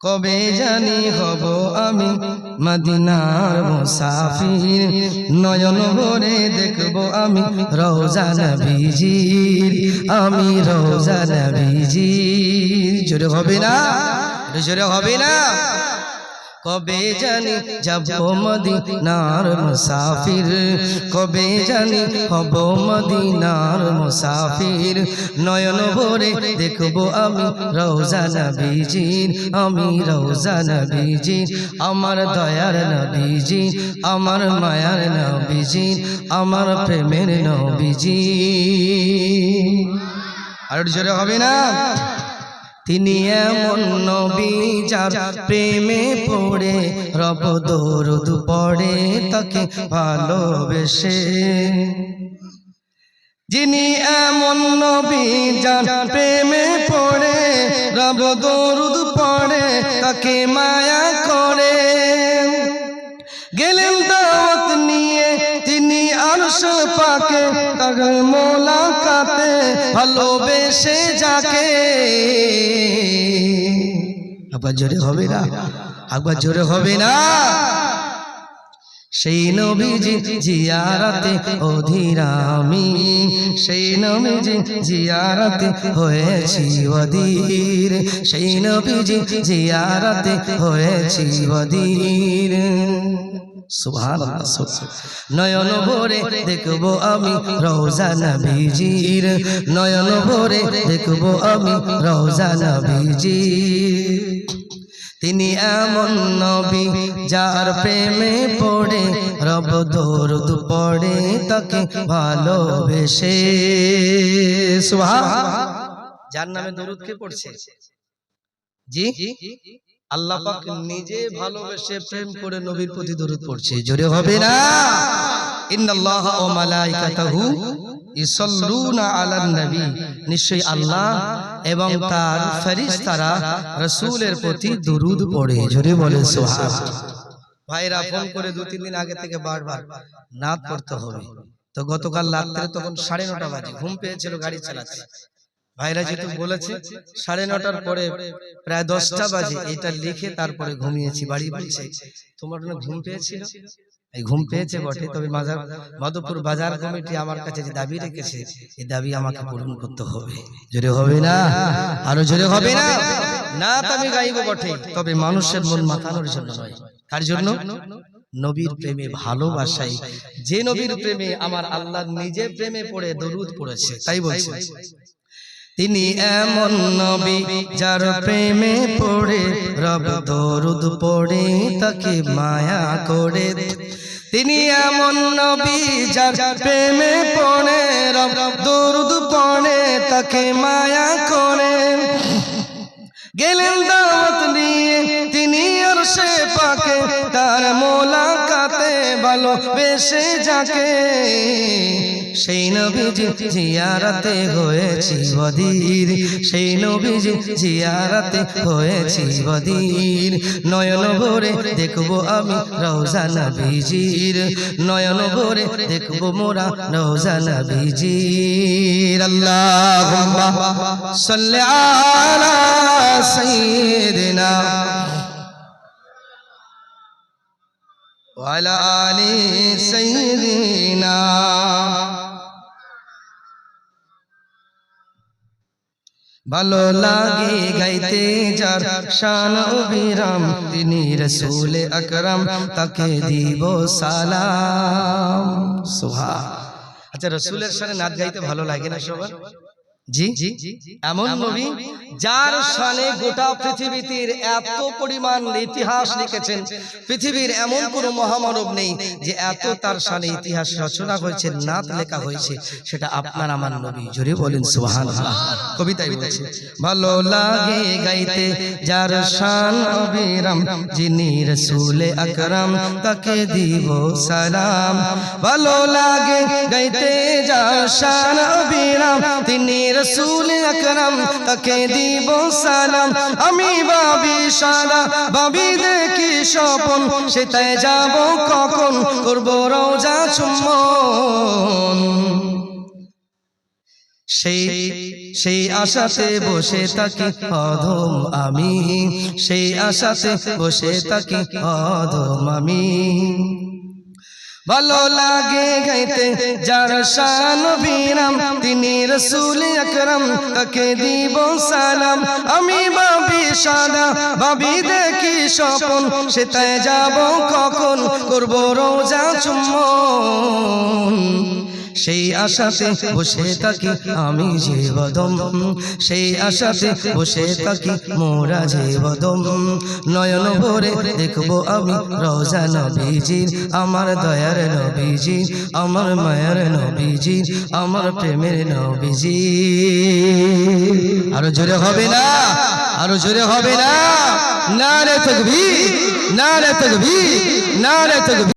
কবে জানি হব আমি মদিনার মুসাফির। নয়ন ভরে দেখব আমি রোজান নবীজির। আমি রোজান নবীজির। জোরে হবে না? জোরে হবে না? কবে জানি যাব মদিনার মুসাফির? কবে জানি হব মদিনার মুসাফির? নয়ন ভরে দেখব আমি রওজা নবীজির আমি রওজা নবীজির আমার দয়ার নবীজি আমার মায়ার নবীজি আমার প্রেমের নবীজি আর জোরে হবে না? তিনি এমন নবী যার প্রেমে পড়ে, রব দরুদ পড়ে তাকে ভালোবেসে। যিনি এমন নবী যার প্রেমে পড়ে, রব দরুদ পড়ে তাকে মায়া করে। গেলেন দাওয়াত নিয়ে, তিনি আরশ পাকে তার ভালোবেসে যাকে। একবার জোরে হবে না? একবার জোরে হবে না? সেই নবীজি জিয়ারাতে অধীরামি। সেই নবীজি জিয়ারাতে হয়েছি অধীর। সেই নবীজি জিয়ারাতে হয়েছি অধীর। নয়ন ভরে দেখব আমি রওজা নবীজির। নয়ন ভরে দেখব আমি রওজা নবীজির। তিনি এমন নবী যার প্রেমে পড়ে রব দরুদ পড়ে তাকে ভালোবেসে। সুবহান যার নামে দরুদ কে পড়ছে? জি? আল্লাহ পাক নিজে ভালোবেসে প্রেম করে নবীর প্রতি দরুদ পড়ছে। জোরে হবে না? ইন্নাল্লাহ মালাইকাতাহু ইসাল্লুনা আলান নবী। নিশ্চয়ই আল্লাহ এবং তার ফেরেশতারা রাসূলের প্রতি দরুদ পড়ে। জোরে বলে সুবহান ভাইরা ফোন করে দু তিন দিন আগে থেকে বারবার নাত পড়তে হবে। তো গতকাল রাত্রে তখন সাড়ে নটা বাজে। ঘুম পেয়েছিল গাড়ি চালাতে ভাইরা যেহেতু বলেছে সাড়ে নটার পরে প্রায় দশটা বাজে এটা লিখে তারপরে ঘুমিয়েছি বাড়ি বলছে তোমার না ঘুম পেয়েছিল এই ঘুম পেয়েছে বটে তবে মাজার মাধবপুর বাজার কমিটি আমার কাছে যে দাবি রেখেছে এই দাবি আমাকে পূরণ করতে হবে। জোরে হবে না আরও জোরে হবে না। না। আমি গাইব বটে তবে মানুষের মন মাতানোর জন্য নয়। তার জন্য? নবীর প্রেমে ভালোবাসাই। যে নবীর প্রেমে আমার আল্লাহ নিজে প্রেমে পড়ে দরুদ পড়েছে তাই বলছে। তিনি এমন নবী যার প্রেমে পড়ে, রব দরুদ পড়ে, তাকে মায়া করে। তিনি এমন নবী যার প্রেমে পড়ে, রব দরুদ পড়ে, তাকে মায়া করে। গেলেন দাওয়াত নিয়ে, তিনি আর সে পাকে, তার মোলাকাতে ভালোবেসে যাকে সেই নবীজি জিয়ারাতে হয়েছি বদির। সেই নবীজি জিয়ারাতে হয়েছি বদির। নয়ন ভরে দেখব আমি রওজা নবীজির। নয়ন ভরে দেখব মোরা রওজা নবীজির। আল্লাহুম্মা সাল্লি আলা وعلى آل سيدنا ভালো লাগে গাইতে যার শান অবিরাম তিনি রসুল আকরাম তাকে দিব সালাম সুহা আচ্ছা রসুলের সাথে নাচ গাইতে ভালো লাগে না সবার জি জি এমন নবী যার শানে গোটা পৃথিবীতে এত পরিমাণ ইতিহাস লিখেছেন। পৃথিবীর এমন কোন মহামানব নেই যে এত তার শানে ইতিহাস রচনা হয়েছে নাত লেখা হয়েছে। সেটা আপনার আমার নবী জোরে বলেন সুবহানাল্লাহ। কবিতায় বলছে ভালো লাগে গাইতে যার শান অবিরাম যিনি রসুল আকরাম তাকে দিব সালাম। ভালো লাগে গাইতে যার শান অবিরাম তিনি রসুল আকরাম, তাকে দিব সালাম। আমি ভাবি সারা, ভাবি দেখি স্বপন সেটাই যাব কখন? করব রোজা চুম্বন। সেই সেই আশাতে বসে থাকি অধম আমি। সেই আশাতে বসে থাকি অধম আমি। ভালো লাগে গাইতে, যার শান বিরাম, তিনি রসুল আকরম, তাকে দিব সালাম। আমি ভাবি সাদা, ভাবি দেখি স্বপন সেটাই যাব কখন, করব রোজা চুম্বন। সেই আশাতে বসে থাকি আমি যে বদম সেই আশাতে বসে থাকি মোরা যে বদম নয়ন ভরে দেখব আমি রোজা নবীজির, আমার দয়ার নবীজির, আমার মায়ের নবীজির, আমার প্রেমের নবীজি আরও জোরে হবে না? আরও জোরে হবে না? না রে তকবীর না রে তকবীর না রে তকবীর।